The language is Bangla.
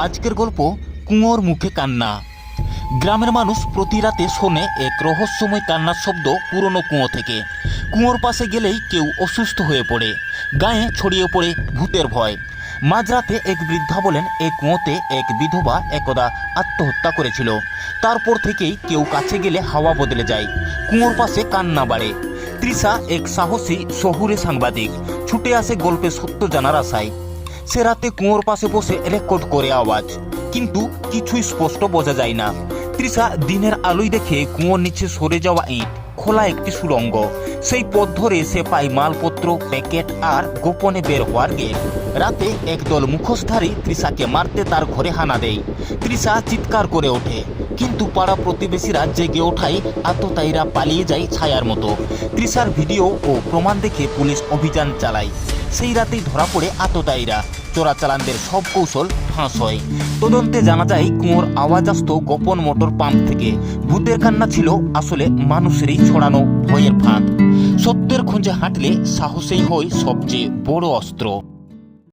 আজকের গল্প কুঁয়োর মুখে কান্না। গ্রামের মানুষ প্রতি রাতে শোনে এক রহস্যময় কান্নার শব্দ পুরনো কুঁয়ো থেকে। কুঁয়োর পাশে গেলেই কেউ অসুস্থ হয়ে পড়ে, গায়ে ছড়িয়ে পড়ে ভূতের ভয়। মাঝরাতে এক বৃদ্ধা বলেন এই কুঁয়োতে এক বিধবা একদা আত্মহত্যা করেছিল। তারপর থেকেই কেউ কাছে গেলে হাওয়া বদলে যায়। কুঁয়োর পাশে কান্না বাড়ে। তৃষা এক সাহসী শহুরে সাংবাদিক, ছুটে আসে গল্পে সত্য জানার আশায়। সে রাতে কুয়োর পাশে বসে রেকর্ড করে আওয়াজ। কিন্তু কিছুই স্পষ্ট বোঝা যায় না। তৃষা দিনের আলোয় দেখে কুয়োর নিচে সরে যাওয়া ইট, খোলা একটি সুড়ঙ্গ। সেই পথ ধরে সে পায় মালপত্র, প্যাকেট আর গোপনে বের হওয়ার গেট। রাতে একদল মুখোশধারী তৃষাকে মারতে তার ঘরে হানা দেয়। তৃষা চিৎকার করে ওঠে, কিন্তু পাড়া প্রতিবেশীরা জেগে ওঠায় আততায়ীরা পালিয়ে যায় ছায়ার মতো। তৃষার ভিডিও ও প্রমাণ দেখে পুলিশ অভিযান চালায়। সেই রাতেই ধরা পড়ে আততায়ীরা চোরাচালানদের সব কৌশল ফাঁস হয়। তদন্তে জানা যায়, কুয়োর আওয়াজ আসতো গোপন মোটর পাম্প থেকে ভূতের কান্না ছিল আসলে মানুষেরই ছড়ানো ভয়ের ফাঁদ। সত্যের খুঁজে হাঁটলে সাহসেই হয় সবচেয়ে বড় অস্ত্র।